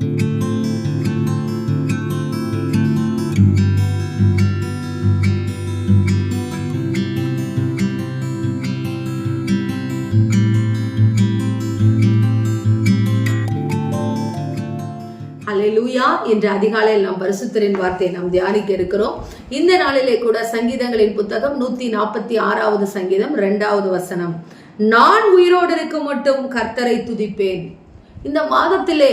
ஹalleluya. என்ற அதிகாலையில் நாம் பரிசுத்தரின் வார்த்தையை நாம் தியானிக்க இருக்கிறோம். இந்த நாளிலே கூட சங்கீதங்களின் புத்தகம் நூத்தி நாற்பத்தி ஆறாவது சங்கீதம் இரண்டாவது வசனம். நான் உயிரோடு இருக்க மட்டும் கர்த்தரை துதிப்பேன். இந்த மாதத்திலே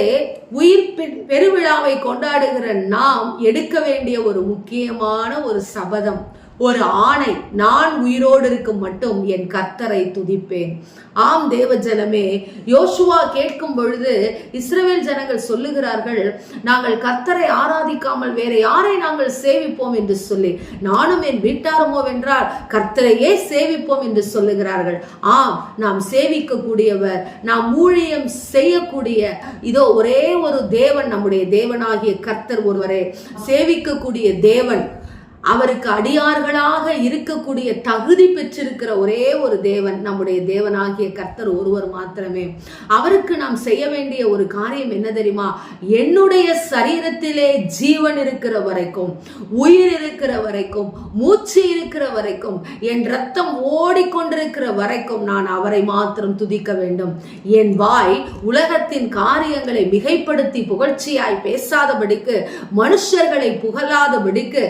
உயிர் பெருவிழாவை கொண்டாடுகிற நாம் எடுக்க வேண்டிய ஒரு முக்கியமான ஒரு சபதம். ஒரு ஆணை நான் உயிரோடு இருக்கும் மட்டும் என் கர்த்தரை துதிப்பேன். ஆம் தேவ ஜனமே யோசுவா கேட்கும் பொழுது இஸ்ரவேல் ஜனங்கள் சொல்லுகிறார்கள் நாங்கள் கர்த்தரை ஆராதிக்காமல் வேற யாரை நாங்கள் சேவிப்போம்? என்று சொல்லி. நானும் என் வீட்டாருமோ வென்றால் கர்த்தரையே சேவிப்போம் என்று சொல்லுகிறார்கள். ஆம் நாம் சேவிக்கக்கூடியவர் நாம் ஊழியம் செய்யக்கூடிய இதோ ஒரே ஒரு தேவன் நம்முடைய தேவனாகிய கர்த்தர் ஒருவரே. சேவிக்கக்கூடிய தேவன் அவருக்கு அடியார்களாக இருக்கக்கூடிய தகுதி பெற்றிருக்கிற ஒரே ஒரு தேவன் நம்முடைய தேவனாகிய கர்த்தர் ஒருவர் மாத்திரமே. அவருக்கு நாம் செய்ய வேண்டிய ஒரு காரியம் என்ன தெரியுமா? என்னுடைய சரீரத்திலே ஜீவன் இருக்கிற வரைக்கும் உயிர் இருக்கிற வரைக்கும் மூச்சு இருக்கிற வரைக்கும் என் ரத்தம் ஓடிக்கொண்டிருக்கிற வரைக்கும் நான் அவரை மாத்திரம் துதிக்க வேண்டும். என் வாய் உலகத்தின் காரியங்களை மிகைப்படுத்தி புகழ்ச்சியாய் பேசாதபடிக்கு மனுஷர்களை புகழாதபடிக்கு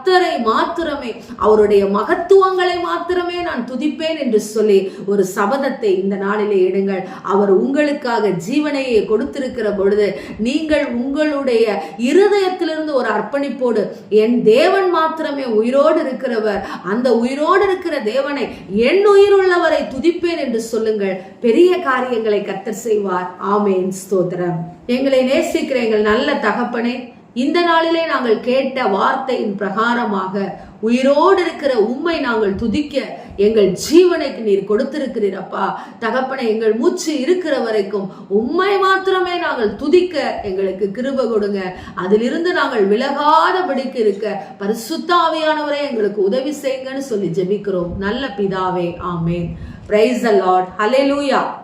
கத்தரை மாத்திரமே அவருடைய மகத்துவங்களை மாத்திரமே நான் துதிப்பேன் என்று சொல்லி ஒரு சபதத்தை இந்த நாளிலே எடுங்கள் அவர் உங்களுக்காக ஜீவனையை கொடுத்திருக்கிற பொழுது நீங்கள் உங்களுடைய இருதயத்திலிருந்து ஒரு அர்ப்பணிப்போடு என் தேவன் மாத்திரமே உயிரோடு இருக்கிறவர் அந்த உயிரோடு இருக்கிற தேவனை என் உயிருள்ளவரை துதிப்பேன் என்று சொல்லுங்கள். பெரிய காரியங்களை கத்தர் செய்வார். ஆமேன். ஸ்தோத்திரம். எங்களை நேசிக்கிற எங்கள் நல்ல தகப்பனே இந்த நாளிலே நாங்கள் கேட்ட வார்த்தையின் பிரகாரமாக உயிரோடு இருக்கிற உண்மை நாங்கள் துதிக்க எங்கள் ஜீவனைக்கு நீர் கொடுத்திருக்கிறீரப்பா தகப்பனை எங்கள் மூச்சு இருக்கிற வரைக்கும் உண்மை மாத்திரமே நாங்கள் துதிக்க எங்களுக்கு கிருப கொடுங்க. அதிலிருந்து நாங்கள் விலகாதபடிக்கு இருக்க பரிசுத்தாவியானவரை எங்களுக்கு உதவி செய்யுங்கன்னு சொல்லி ஜெபிக்கிறோம். நல்ல பிதாவே ஆமேன். பிரைஸ் அ லார்ட் லூயா